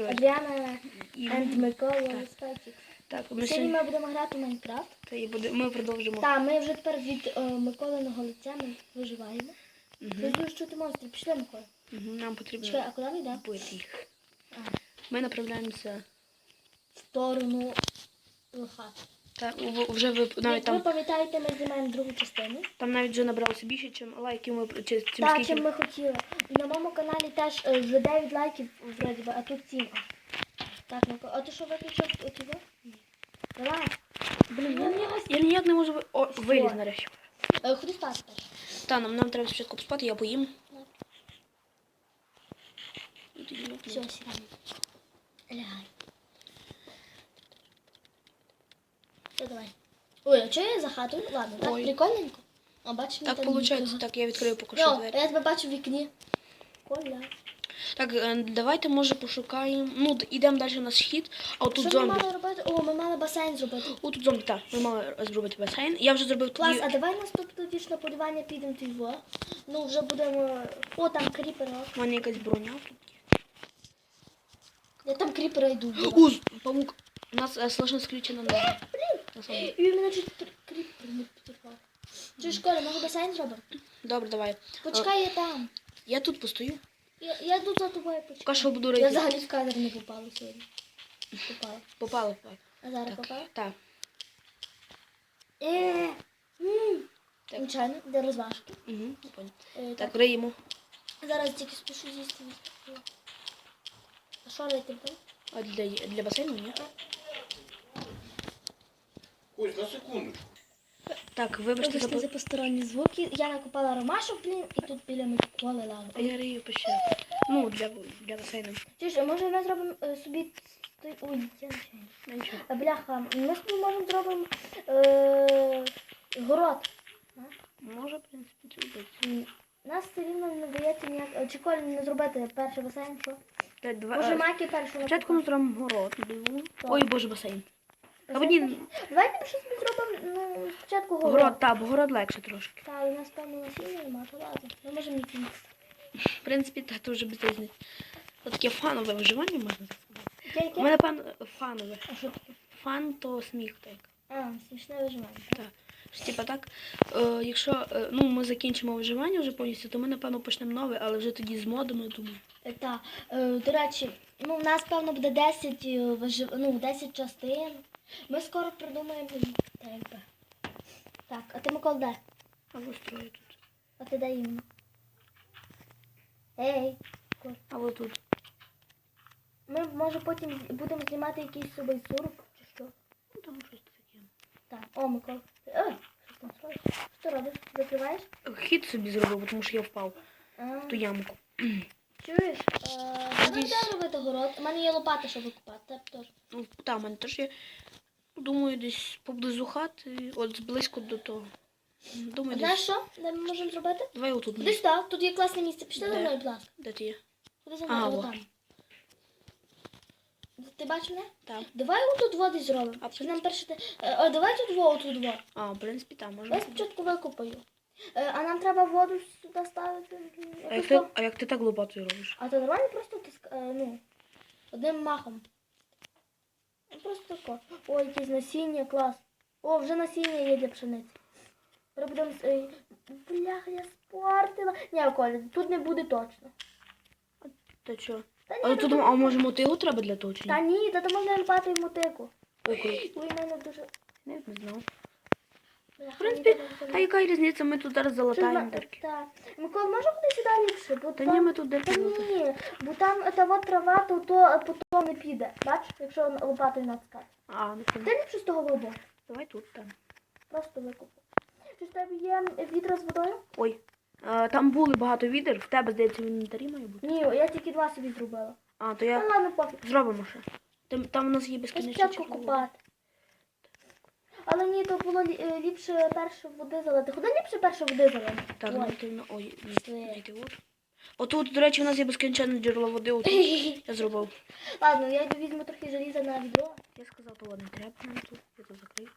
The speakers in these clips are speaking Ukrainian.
е, Адріана і and Микола так, ми Сьогодні ми будемо грати в Майнкрафт. та, і буде, ми продовжимо. Так, ми вже тепер від о, Миколиного лиця ми виживаємо. Угу. Ти будеш чути монстри. Пішли, Микола. Угу. Нам потрібно Чекай, а куди ми йдемо? вбити їх. А, Ми направляємося. в сторону лоха. Та у- вже ви навіть Як ви пам'ятаєте, ми знімаємо другу частину. там навіть вже набралося більше, ніж лайків ми чи, чим Так, скільки. чим ми хотіли. На моєму каналі теж е, вже 9 лайків вроді би, а тут 7. Так, Микола, а ти що виключив оцього? Ні. Давай. Блін, я не Я ніяк не можу ви- О, виліз нарешті. Е, Ходи спати теж. Та, нам, нам треба спочатку поспати, я поїм. Так. Все, сідаємо. Все, давай. Ой, а чого я за хатою? Ладно, так Ой. прикольненько. А бачиш, Так там виходить, так я відкрию поки що Йо, двері. я тебе бачу в вікні. Коля. Так, е, давайте може пошукаємо. Ну, д- ідемо далі на схід, а отут Що ми зомбі. мали робити? О, ми мали басейн зробити. О, тут зомбі, так. Ми мали зробити басейн. Я вже зробив Клас, а давай наступне на полювання підемо туди. Ну, вже будемо... О, там кріпери. У мене якась броня тут. Я там кріпера йду. О, з- павук. У нас е, слышно скрючена нога. На деле. І мене чуть кріпер не підірвав. Чи школа, може басейн зробимо? Добре, давай. Почекай, я там. Я тут постою. Я, я йду за тобою почекай. Поки що буду Я рейти. взагалі в кадр не попала сьогодні. Попала. Попало. А зараз попала? так. Е, м. Так. Нічого, для розважки. Угу, я понял. Е, Так, риємо. Зараз тільки спішу з'їсти. А що рити? А для, для басейну ні? Ось на секундочку. Так, вибачте, Вибачте за... за посторонні звуки. Я накопала ромашок, блін, і тут біля Миколи лава. А я рию пещеру. Ну, для, для басейну. Чи ж, може ми зробимо е, собі... той- Ой, я не знаю. Ну, Нічого. А, Бляха, ми собі можемо зробимо е, город. Може, в принципі, зробити. М, Нас все рівно не дається ніяк... е, Чи колі не зробити перший басейн, що? Для два... Може е, маки перший Спочатку ми зробимо город. Ой, боже, басейн. Або ні, Давайте ми щось зробимо ну, спочатку город. город, так, бо город легше трошки. Та, у нас певно насіння нема, то ладно. Ми можемо кінці. В принципі, так, то вже без різниці. Це таке фанове виживання, можна так сказати. У мене пан фанове. А що таке? Фан то сміх так. А, смішне виживання. Так. Що, Типа так, е, якщо е, ну, ми закінчимо виживання вже повністю, то ми, напевно, почнемо нове, але вже тоді з модами, думаю. Е, Та, е, до речі, ну, у нас, певно, буде 10, е, вижив... ну, 10 частин. Ми скоро придумаємо. Так, якби. Так, а ти Микол де? Або строю тут. А ти де іменно? Ей, Або тут. ми може потім будемо знімати якийсь собі сурп чи що. Ну там щось таке. Так, о, Микол. Ой, що там строїш? Що робиш? Закриваєш? Хід собі зробив, тому що я впав А, в ту ямку. чуєш? Е, Нам робити город? У мене є лопата, щоб викопати. Тебе. Ну, там, у мене теж є. Думаю, десь поблизу хати, от близько до того. Думаю, Знаєш десь. що? Де ми можемо зробити? Давай отут. Ходи сюди, тут є класне місце. Пішли за Де? мною, будь ласка. Де ти є? Ходи за мною, во. отам. Ти бачиш мене? Там. Давай отут води зробимо. А Чи нам перше... те- Е, О, давай тут воду, тут воду. А, в принципі, там можна. Я спочатку викопаю. Е, А нам треба воду сюди ставити. А як, ти, а як ти так лопатою робиш? А то нормально просто тиск... е, ну, одним махом. Ну, Просто тако. Ой, якісь насіння, клас. О, вже насіння є для пшениці. Робимо... е, Бляха, я спортила. Ні, Коля, тут не буде точно. Та що? Та ні, Але ну, тут, тут- а може мотигу треба для точення? Та ні? та то можна ліпати і мотику. Ой. Ой, в мене дуже... Не, не знав. В принципі, а яка різниця, ми тут зараз залатаємо. Так. Микола, може куди сюди ліпше? Бо Та там... ні, ми тут дирки Та ні, бо там та от трава, то, то потім не піде. Бач, якщо лопатою натискати. А, ну Ти ліпше з того глибоко. Давай тут там. Просто викупи. Чи в тебе є відро з водою? Ой. А, там були багато відер, в тебе, здається, в інвентарі має бути. Ні, я тільки два собі зробила. А, то Ну я ладно, пофіг. зробимо ще. Там, там у нас є Я безкінечні червоні. купати. Але ні, то було е, ліпше перше води залити. Куди ліпше перше води залити? Так, Ой. ну ой, ні, от. Отут, до речі, у нас є безкінченне джерело води. Отут. Я зробив. Ладно, я йду візьму трохи желіза на відро. Я сказав, то ладно, треба нам тут. Я тут закрив.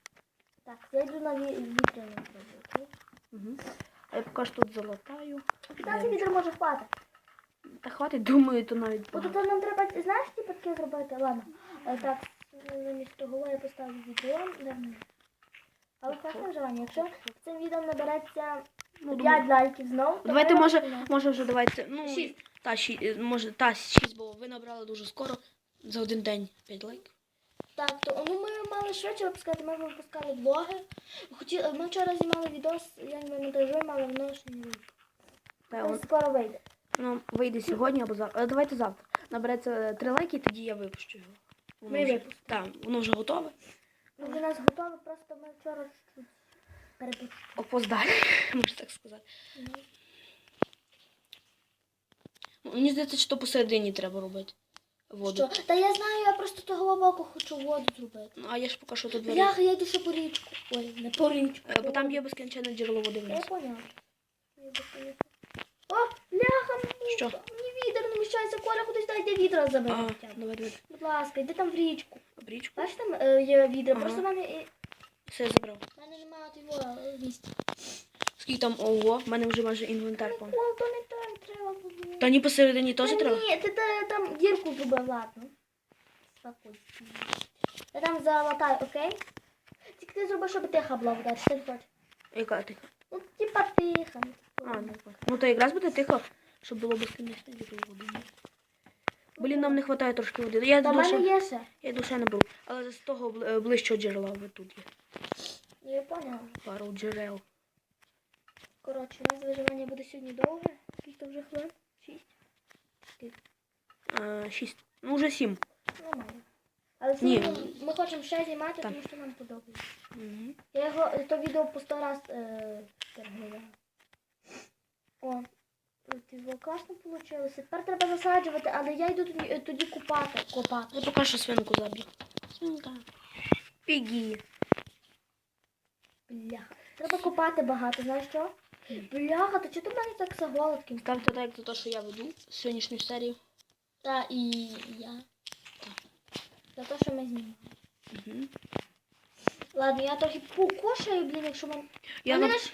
Так, я йду на ві- вітряну воду, окей? Угу. А я поки що тут залатаю. 15 відро може хватить. Та хватить, думаю, то навіть багато. тут нам треба, знаєш, типу таке зробити? Ладно. Е, Так, замість того я поставлю відео. Але класне вживання. Якщо цим відео набереться Ну, 5 лайків знову, то Давайте, ми може, може вже давайте. Ну, Шість. Та, ші, е, може, та, шість, бо ви набрали дуже скоро. За один день 5 лайків. Так, то ну, ми мали швидше випускати, ми випускали влоги. Хотіли, ми вчора знімали відос, я не монтажуємо, але воно ще не вийде. Та, Він он, скоро вийде. ну, вийде сьогодні або завтра. Е, Давайте завтра. Набереться 3 лайки, тоді я випущу його. Воно Ми вже, випустимо. так, воно вже готове. Ну, для нас готове, просто ми вчора чуть перепустили. Опоздалі, можна так сказати. Мені здається, що посередині треба робити воду. Що? Та я знаю, я просто того боку хочу воду зробити. Ну, а я ж поки що тут. Бляха, я йду ще по річку. Ой, не по річку. Е, Бо там є безкінченне джерело води Я вниз. поняла. Я быстрее. О, мені, Що? Мені вітер не міщається, Коля, кудись дайте відра А, забери. давай, давай. Будь ласка, йди там в річку. В річку. Бачиш, там е, є відра, Ага. просто в мене, Все, забрав. в мене немає того е, місця. Скільки там ого, в мене вже майже інвентар повний. О, то не так треба було. Та ні посередині теж Та треба? Ні, ти, та- там дірку зробив, ладно. Спокійно. Я там залатай, окей? Тільки ти зроби, щоб тиха була вода, чи ти не хочеш? Яка тиха? Ну, типа тиха. ну, А, типу. ну, то якраз буде тихо, щоб було безкінечно джерело води. Блін, нам не вистачає трошки води. Я Та мене є ще. я душе не беру. Але з того е, ближчого джерела ви тут є. Я поняла. Пару джерел. Коротше, у нас виживання буде сьогодні довге. Скільки вже хвилин? Шість. Скільки? А, шість. Ну вже сім. Нормально. Але Ні. сьогодні ми хочемо ще знімати, Так. тому що нам подобається. Угу. Я його то відео по сто раз е, переглядала. О, от класно вийшло. Тепер треба засаджувати, але я йду тоді, е, тоді купати. Копати. Я поки що свинку заб'ю. Свинка. Пігі. Бляха. Треба копати багато, знаєш що? Бляха, то чого ти в мене так за голодким? Ставте лайк за те, що я веду сьогоднішню серію. Та і я. За те, що ми знімаємо. Угу. Ладно, я трохи покушаю, блін, якщо ми... Я а на... мене ж...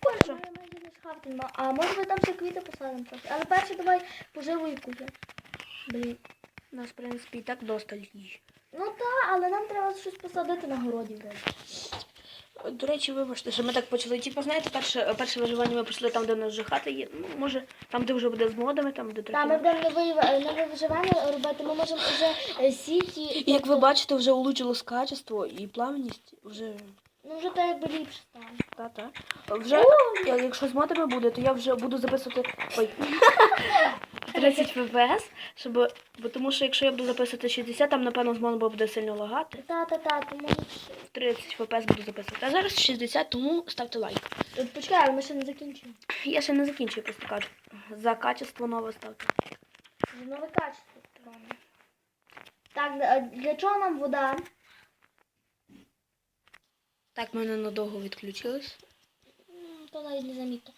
Коля, мене майже не шхавти нема. А може ми там ще квіти посадимо трохи. Але перше давай поживу і купи. Блін. Нас, в принципі, і так досталь їжі. Ну так, але нам треба щось посадити на городі. вроде. До речі, вибачте, що ми так почали. Типу, знаєте, перше, перше виживання ми почали там, де у нас вже хата є. Ну, може, там, де вже буде з модами, там, де Так, ми трохи. будемо нове, нове виживання робити, ми можемо вже е, сіті. І як ви бачите, вже улучшилось качество і плавність. Вже Ну вже так якби ліпше стало. та-та. Вже, я- якщо з модами буде, то я вже буду записувати. Ой. 30 FPS, щоб, бо тому що якщо я буду записувати 60, там напевно з модами буде сильно лагати. Та-та-та, тому... 30 FPS буду записувати. А зараз 60, тому ставте лайк. От Почекай, ми ще не закінчуємо. Я ще не закінчую, просто кажу. За качество нове ставте. Нове качество. Так, а для чого нам вода? Так, мене надовго відключилось. То навіть не замітно.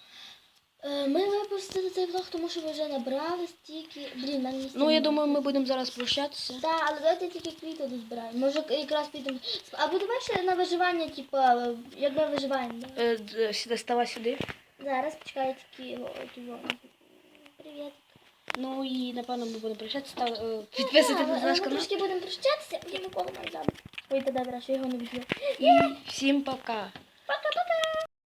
Е, Ми випустили цей влог, тому що ви вже набрали стільки. Блін, нам не Ну, я думаю, ми будемо зараз прощатися. Так, але давайте тільки квіти дозбираємо. Може якраз підемо. Або давай ще на виживання, типу, е, як ми виживаємо. Е, сюди, ставай сюди. Зараз почекай тільки його. Привіт. Ну і напевно ми будемо прощатися. Е, підписуйтесь на е, наш Ми трошки будемо прощатися, я ніколи не забуду. Ой, тогда хорошо, я його не всім пока.